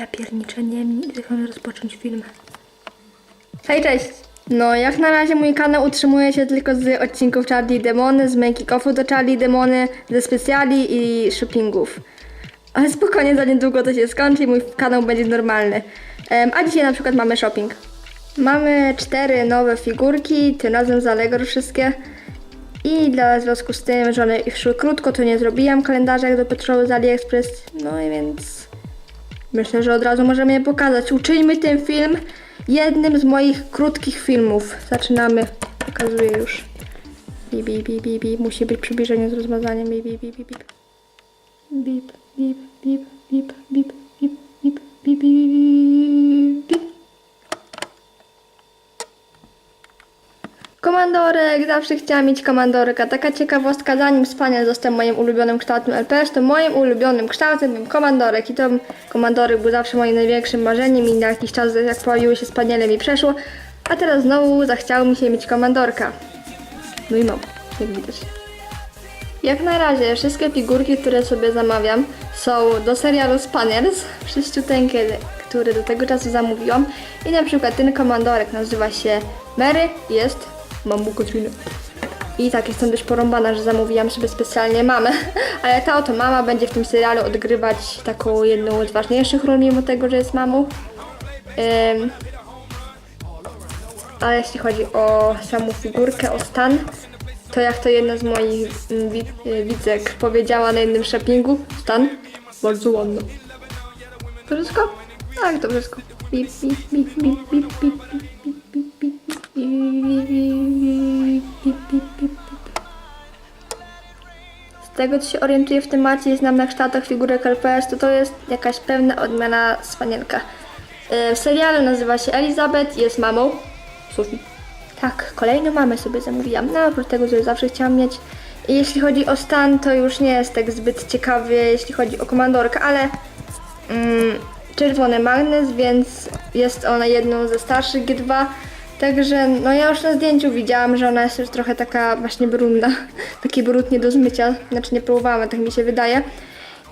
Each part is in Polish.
Ja pierniczę, nie chcę rozpocząć film. Hej, cześć! No, jak na razie mój kanał utrzymuje się tylko z odcinków Charlie Demony, z making offu do Charlie Demony, ze specjali i shoppingów. Ale spokojnie, za niedługo to się skończy i mój kanał będzie normalny. Em, a dzisiaj na przykład mamy shopping. Mamy cztery nowe figurki, tym razem z Allegro wszystkie. I dla w związku z tym, że one szły krótko, to nie zrobiłam kalendarza do Petroły z AliExpress. No i więc myślę, że od razu możemy je pokazać. Uczyńmy ten film jednym z moich krótkich filmów. Zaczynamy. Pokazuję już. Bip, bip, bip, bip. Musi być przybliżenie z rozmazaniem. Bip, bip. Bip, bip, bip, bip, bip, bip, bip, Komandorek, zawsze chciałam mieć komandorka. Taka ciekawostka, zanim spaniel został moim ulubionym kształtem LPS, to moim ulubionym kształtem był komandorek i to komandorek był zawsze moim największym marzeniem i na jakiś czas jak pojawiły się spaniele mi przeszło, a teraz znowu zachciało mi się mieć komandorka. No i mam, jak widać. Jak na razie wszystkie figurki, które sobie zamawiam są do serialu Spaniels, wszyściuteńkie, które do tego czasu zamówiłam i na przykład ten komandorek nazywa się Mary, jest Mamu Kotwiny. I tak, jestem dość porąbana, że zamówiłam sobie specjalnie mamę, ale ta oto mama będzie w tym serialu odgrywać taką jedną z ważniejszych ról, mimo tego, że jest mamą. Ym, ale jeśli chodzi o samą figurkę, o stan, to jak to jedna z moich mm, wi- y, widzek powiedziała na jednym shoppingu, stan bardzo ładny. To wszystko? Tak, to wszystko. Bip, bip, bip, bip, bip, bip, bip, bip, bip, bip, bip, bip, bip, bip. Z tego co się orientuję w temacie i znam na kształtach figurek LPS, to to jest jakaś pewna odmiana spanielka. Y, W serialu nazywa się Elizabeth i jest mamą Sofii. Tak, kolejną mamę sobie zamówiłam. No, oprócz tego, że zawsze chciałam mieć. I jeśli chodzi o stan, to już nie jest tak zbyt ciekawy, jeśli chodzi o komandorkę, ale mm, czerwony magnes, więc jest ona jedną ze starszych G2. Także no ja już na zdjęciu widziałam, że ona jest już trochę taka właśnie brudna, taki brud nie do zmycia, znaczy nie próbowałam, tak mi się wydaje.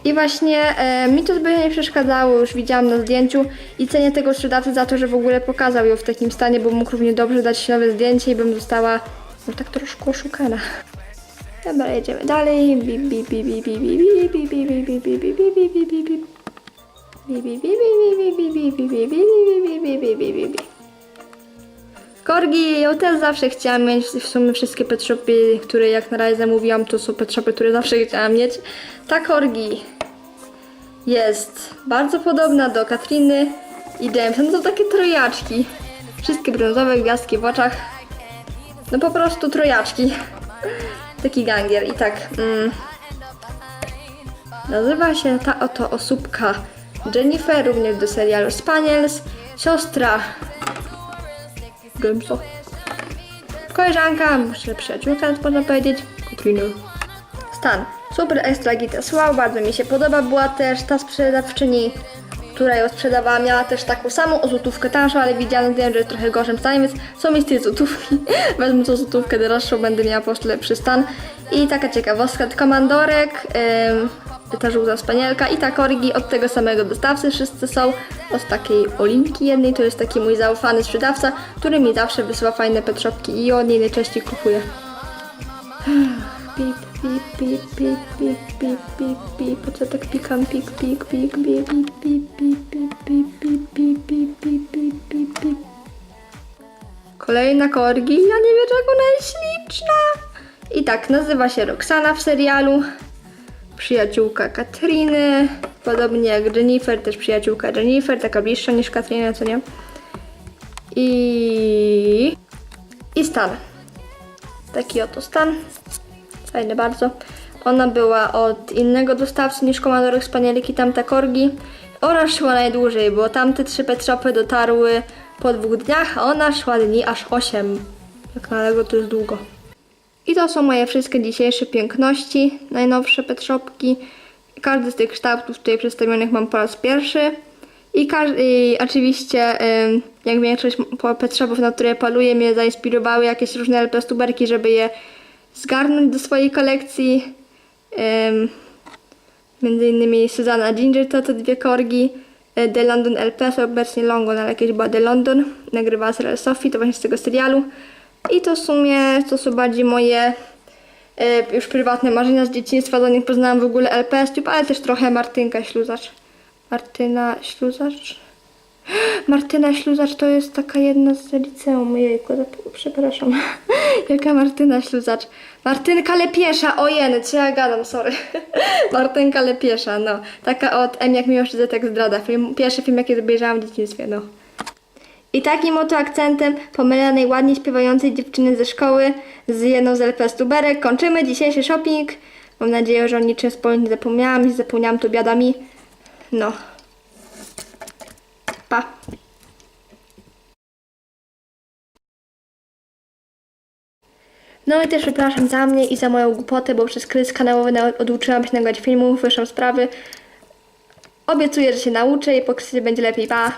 I właśnie e, mi to zbyt nie przeszkadzało, już widziałam na zdjęciu i cenię tego sprzedawcy za to, że w ogóle pokazał ją w takim stanie, bo mógł równie dobrze dać nowe zdjęcie i bym została no tak troszkę oszukana. Dobra, jedziemy dalej. Bip, bip, bip, bip, bip. Korgi, ją też zawsze chciałam mieć. W sumie wszystkie pet shopy, które jak na razie zamówiłam, to są pet shopy, które zawsze chciałam mieć. Ta korgi jest bardzo podobna do Katriny i Jameson. To takie trojaczki. Wszystkie brązowe gwiazdki w oczach. No po prostu trojaczki. Taki gangier. I tak. Mm, nazywa się ta oto osóbka Jennifer, również do serialu Spaniels. Siostra Gamesa. Koleżanka, może przyjaciółka, można powiedzieć. Katrina. Stan. Super ekstra. Wow, bardzo mi się podoba. Była też ta sprzedawczyni, która ją sprzedawała, miała też taką samą o złotówkę tańszą, ale widziałam, że jest trochę gorszym stanie, więc są mi z tej złotówki. Wezmę tą złotówkę droższą, będę miała po prostu lepszy stan. I taka ciekawostka, komandorek, ym, ta żółta spanielka i ta korgi od tego samego dostawcy. Wszyscy są od takiej Olinki jednej, to jest taki mój zaufany sprzedawca, który mi zawsze wysyła fajne petrzopki i od niej najczęściej kupuję. Pip, pip, pip, pip, pip, pip, pip, pip, po co tak pikam, pik, pik, pik, pik, pip, pip, pip, pip, pip, pip, pip, pip, pip, pip, pip, pip. Kolejna korgi, ja nie wiem, jak ona jest śliczna. I tak, nazywa się Roxana w serialu. Przyjaciółka Katriny, podobnie jak Jennifer, też przyjaciółka Jennifer, taka bliższa niż Katrina, co nie? I... I Stan. Taki oto stan. Fajny bardzo. Ona była od innego dostawcy niż komandorek Spanieliki, tamte korgi. Ona szła najdłużej, bo tamte trzy petrzopy dotarły po dwóch dniach, a ona szła dni aż 8. Jak na Allegro to jest długo. I to są moje wszystkie dzisiejsze piękności, najnowsze petshopki. Każdy z tych kształtów tutaj przedstawionych mam po raz pierwszy. I, każ- i oczywiście, ym, jak większość po- pet shopów, na które paluję, mnie zainspirowały jakieś różne LP tuberki, żeby je zgarnąć do swojej kolekcji. Między innymi Susanna Ginger to te dwie korgi. e, The London LPS, obecnie Longon, ale kiedyś była The London. Nagrywała serial Sophie, to właśnie z tego serialu. I to w sumie to są bardziej moje e, już prywatne marzenia z dzieciństwa, zanim poznałam w ogóle LPS Tube, ale też trochę Martynka Śluzacz. Martyna Śluzacz? Martyna Śluzacz to jest taka jedna z liceum. Jejku, przepraszam. Jaka Martyna Śluzacz? Martynka Lepiesza, ojeny, co ja gadam, sorry. Martynka Lepiesza, no. Taka od M jak miłość Zetek zdrada. Film, pierwszy film, jaki obejrzałam w dzieciństwie, no. I takim oto akcentem pomylonej, ładnie śpiewającej dziewczyny ze szkoły z jedną z LPS tuberek kończymy dzisiejszy shopping. Mam nadzieję, że o niczym wspólnie nie zapomniałam. Jeśli zapomniałam, to biada mi. No. Pa. No i też przepraszam za mnie i za moją głupotę, bo przez kryzys kanałowy oduczyłam się nagrywać filmów, wyszłam sprawy. Obiecuję, że się nauczę i po będzie lepiej. Pa!